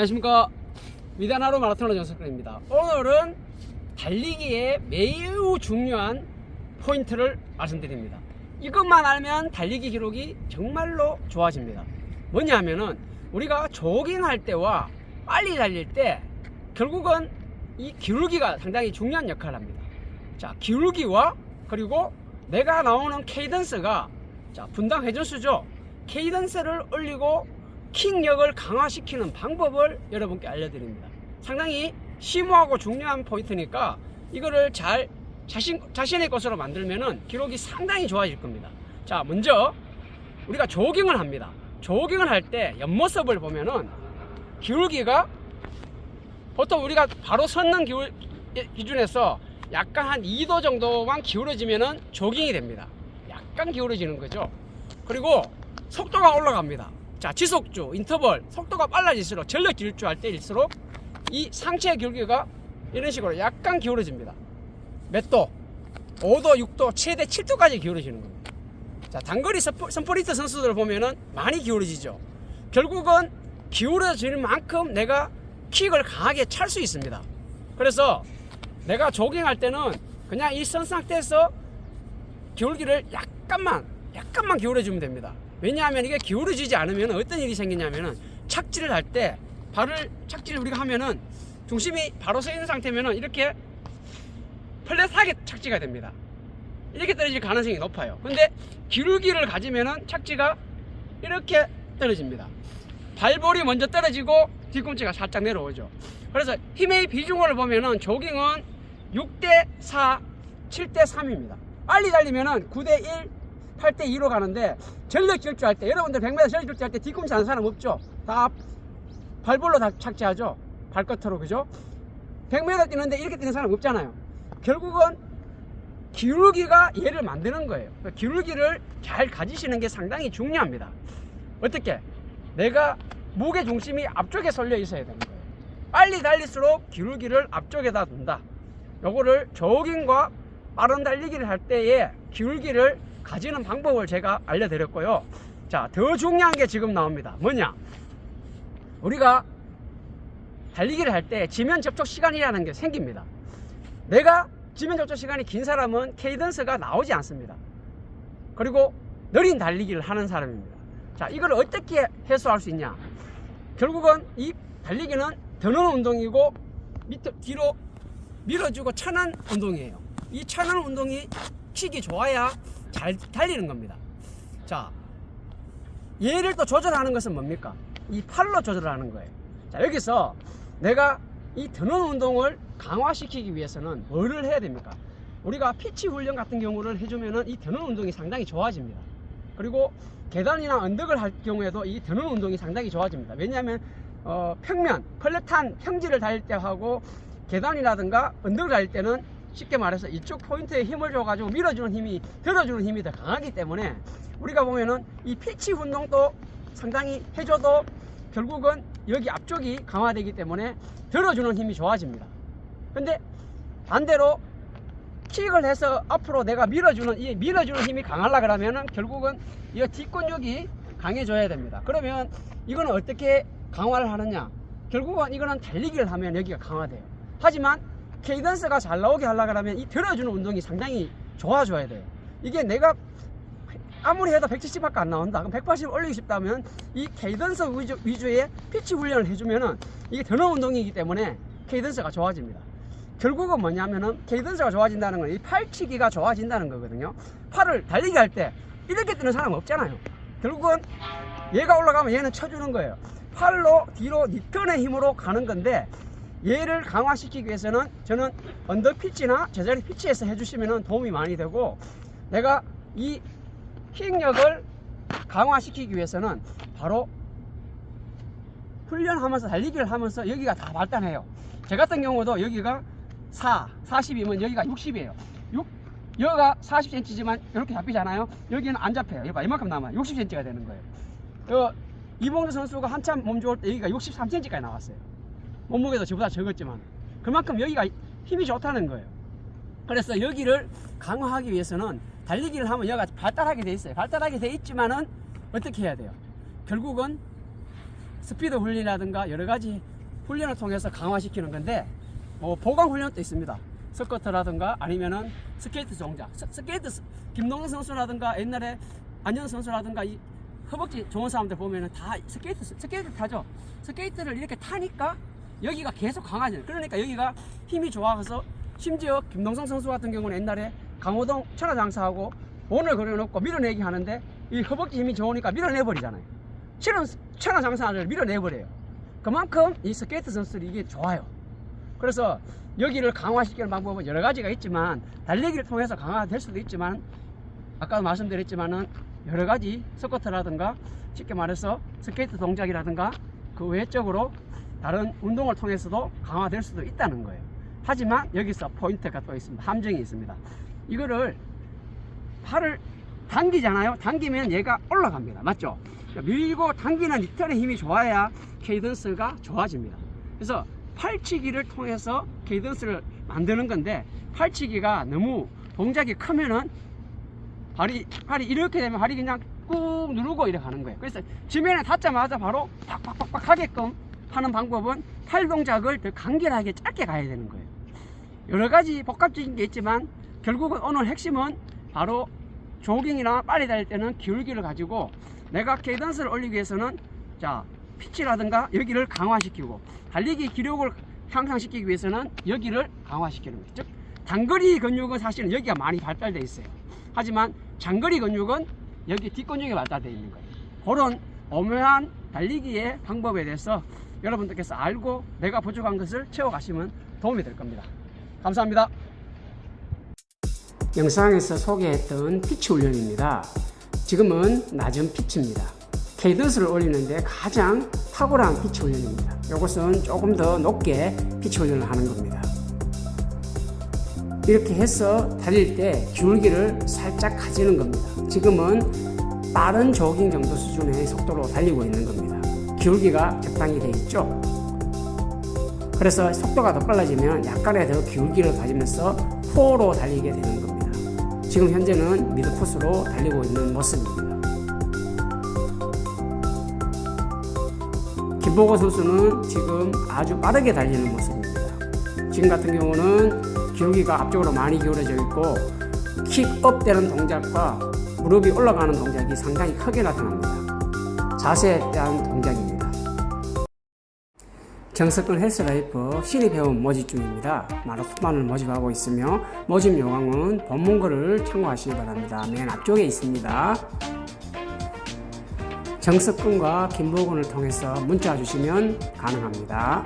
안녕하십니까. 미단하루 마라톤 정석근입니다. 오늘은 달리기에 매우 중요한 포인트를 말씀드립니다. 이것만 알면 달리기 기록이 정말로 좋아집니다. 뭐냐 하면은 우리가 조깅할 때와 빨리 달릴 때 결국은 이 기울기가 상당히 중요한 역할을 합니다. 자 기울기와 그리고 내가 나오는 케이던스가 자 분당 회전수죠. 케이던스를 올리고 킥력을 강화시키는 방법을 여러분께 알려드립니다. 상당히 심오하고 중요한 포인트니까 이거를 잘 자신, 자신의 것으로 만들면은 기록이 상당히 좋아질 겁니다. 자, 먼저 우리가 조깅을 합니다. 조깅을 할 때 옆모습을 보면은 기울기가 보통 우리가 바로 섰는 기울, 기준에서 약간 한 2도 정도만 기울어지면은 조깅이 됩니다. 약간 기울어지는 거죠. 그리고 속도가 올라갑니다. 자, 지속주, 인터벌, 속도가 빨라질수록 전력 질주 할 때일수록 이 상체 기울기가 이런 식으로 약간 기울어집니다. 몇 도? 5도, 6도, 최대 7도까지 기울어지는 겁니다. 자, 단거리 스프린트 선수들 보면은 많이 기울어지죠. 결국은 기울어지는 만큼 내가 킥을 강하게 찰 수 있습니다. 그래서 내가 조깅할 때는 그냥 이 선 상태에서 기울기를 약간만 약간만 기울여주면 됩니다. 왜냐하면 이게 기울어지지 않으면 어떤 일이 생기냐면은 착지를 할 때 발을 착지를 우리가 하면은 중심이 바로 서 있는 상태면은 이렇게 플랫하게 착지가 됩니다. 이렇게 떨어질 가능성이 높아요. 근데 기울기를 가지면은 착지가 이렇게 떨어집니다. 발볼이 먼저 떨어지고 뒤꿈치가 살짝 내려오죠. 그래서 힘의 비중을 보면은 조깅은 6대 4, 7대 3입니다. 빨리 달리면은 9대 1, 8대 2로 가는데 전력 질주할 때 여러분들 100m 전력 질주할 때 뒤꿈치 하는 사람 없죠? 다 발볼로 다 착지하죠. 발끝으로 그죠? 100m 뛰는데 이렇게 뛰는 사람 없잖아요. 결국은 기울기가 얘를 만드는 거예요. 그러니까 기울기를 잘 가지시는 게 상당히 중요합니다. 어떻게? 내가 무게 중심이 앞쪽에 쏠려 있어야 되는 거예요. 빨리 달릴수록 기울기를 앞쪽에다 둔다. 요거를 조깅과 빠른 달리기를 할 때에 기울기를 가지는 방법을 제가 알려드렸고요. 자, 더 중요한 게 지금 나옵니다. 뭐냐? 우리가 달리기를 할 때 지면 접촉 시간이라는 게 생깁니다. 내가 지면 접촉 시간이 긴 사람은 케이던스가 나오지 않습니다. 그리고 느린 달리기를 하는 사람입니다. 자, 이걸 어떻게 해소할 수 있냐? 결국은 이 달리기는 드는 운동이고 밑에 뒤로 밀어주고 차는 운동이에요. 이 차는 운동이 킥이 좋아야 잘 달리는 겁니다. 자, 얘를 또 조절하는 것은 뭡니까? 이 팔로 조절하는 거예요. 자, 여기서 내가 이 드는 운동을 강화시키기 위해서는 뭐를 해야 됩니까? 우리가 피치 훈련 같은 경우를 해주면은 이 드는 운동이 상당히 좋아집니다. 그리고 계단이나 언덕을 할 경우에도 이 드는 운동이 상당히 좋아집니다. 왜냐하면 어, 평면, 플랫한 평지를 달릴 때 하고 계단이라든가 언덕을 달릴 때는 쉽게 말해서 이쪽 포인트에 힘을 줘가지고 밀어주는 힘이 들어주는 힘이 더 강하기 때문에 우리가 보면은 이 피치 운동도 상당히 해줘도 결국은 여기 앞쪽이 강화되기 때문에 들어주는 힘이 좋아집니다. 근데 반대로 킥을 해서 앞으로 내가 밀어주는 이 밀어주는 힘이 강하려 그러면은 결국은 이 뒷근육이 강해져야 됩니다. 그러면 이거는 어떻게 강화를 하느냐? 결국은 이거는 달리기를 하면 여기가 강화돼요. 하지만 케이던스가 잘 나오게 하려 그러면 이 들어주는 운동이 상당히 좋아져야 돼요. 이게 내가 아무리 해도 170밖에 안 나온다. 그럼 180 올리고 싶다면 이 케이던스 위주, 위주의 피치 훈련을 해주면은 이게 드는 운동이기 때문에 케이던스가 좋아집니다. 결국은 뭐냐면은 케이던스가 좋아진다는 건 이 팔치기가 좋아진다는 거거든요. 팔을 달리기 할 때 이렇게 뜨는 사람 없잖아요. 결국은 얘가 올라가면 얘는 쳐주는 거예요. 팔로 뒤로 니편의 힘으로 가는 건데 얘를 강화시키기 위해서는 저는 언더 피치나 제자리 피치에서 해주시면 도움이 많이 되고 내가 이 킥력을 강화시키기 위해서는 바로 훈련하면서 달리기를 하면서 여기가 다 발달해요. 제 같은 경우도 여기가 4, 40이면 여기가 60이에요. 6, 여기가 40cm지만 이렇게 잡히잖아요. 여기는 안 잡혀요. 여기 봐, 이만큼 남아요. 60cm가 되는 거예요. 어, 이봉주 선수가 한참 몸 좋을 때 여기가 63cm까지 나왔어요. 몸무게도 저보다 적었지만 그만큼 여기가 힘이 좋다는 거예요. 그래서 여기를 강화하기 위해서는 달리기를 하면 여기가 발달하게 돼 있어요. 발달하게 돼 있지만은 어떻게 해야 돼요? 결국은 스피드 훈련이라든가 여러 가지 훈련을 통해서 강화시키는 건데 뭐 보강 훈련도 있습니다. 스쿼트라든가 아니면은 스케이트 동작. 스, 스케이트 스- 김동현 선수라든가 옛날에 안현 선수라든가 이 허벅지 좋은 사람들 보면은 다 스케이트 스케이트 타죠. 스케이트를 이렇게 타니까 여기가 계속 강화져요. 그러니까 여기가 힘이 좋아서 심지어 김동성 선수 같은 경우는 옛날에 강호동 천하장사하고 원을 그려놓고 밀어내기 하는데 이 허벅지 힘이 좋으니까 밀어내버리잖아요. 실은 천하장사를 밀어내버려요. 그만큼 이 스케이트 선수들이 이게 좋아요. 그래서 여기를 강화시키는 방법은 여러 가지가 있지만 달리기를 통해서 강화될 수도 있지만 아까도 말씀드렸지만은 여러 가지 스쿼트라든가 쉽게 말해서 스케이트 동작이라든가 그 외적으로 다른 운동을 통해서도 강화될 수도 있다는 거예요. 하지만 여기서 포인트가 또 있습니다. 함정이 있습니다. 이거를 팔을 당기잖아요. 당기면 얘가 올라갑니다. 맞죠? 밀고 당기는 리턴의 힘이 좋아야 케이던스가 좋아집니다. 그래서 팔치기를 통해서 케이던스를 만드는 건데 팔치기가 너무 동작이 크면은 발이 발이 이렇게 되면 발이 그냥 꾹 누르고 이렇게 하는 거예요. 그래서 지면에 닿자마자 바로 팍팍팍팍 하게끔 하는 방법은 팔 동작을 더 간결하게 짧게 가야 되는 거예요. 여러 가지 복합적인 게 있지만 결국은 오늘 핵심은 바로 조깅이나 빨리 달릴 때는 기울기를 가지고 내가 케이던스를 올리기 위해서는 자 피치라든가 여기를 강화시키고 달리기 기록을 향상시키기 위해서는 여기를 강화시키는 거죠. 즉 단거리 근육은 사실은 여기가 많이 발달돼 있어요. 하지만 장거리 근육은 여기 뒷근육이 발달되어 있는 거예요. 그런 오묘한 달리기의 방법에 대해서 여러분들께서 알고 내가 부족한 것을 채워가시면 도움이 될 겁니다. 감사합니다. 영상에서 소개했던 피치 훈련입니다. 지금은 낮은 피치입니다. 케이던스를 올리는데 가장 탁월한 피치 훈련입니다. 이것은 조금 더 높게 피치 훈련을 하는 겁니다. 이렇게 해서 달릴 때 기울기를 살짝 가지는 겁니다. 지금은 빠른 조깅 정도 수준의 속도로 달리고 있는 겁니다. 기울기가 적당히 돼 있죠. 그래서 속도가 더 빨라지면 약간의 더 기울기를 가지면서 포로 달리게 되는 겁니다. 지금 현재는 미드코스로 달리고 있는 모습입니다. 김보고 선수는 지금 아주 빠르게 달리는 모습입니다. 지금 같은 경우는 기울기가 앞쪽으로 많이 기울어져 있고 킥업 되는 동작과 무릎이 올라가는 동작이 상당히 크게 나타납니다. 자세에 대한 동작입니다. 정석근 헬스라이프 신입 회원 모집 중입니다. 마라톤만을 모집하고 있으며 모집 요강은 본문글을 참고하시기 바랍니다. 맨 앞쪽에 있습니다. 정석근과 김보근을 통해서 문자 주시면 가능합니다.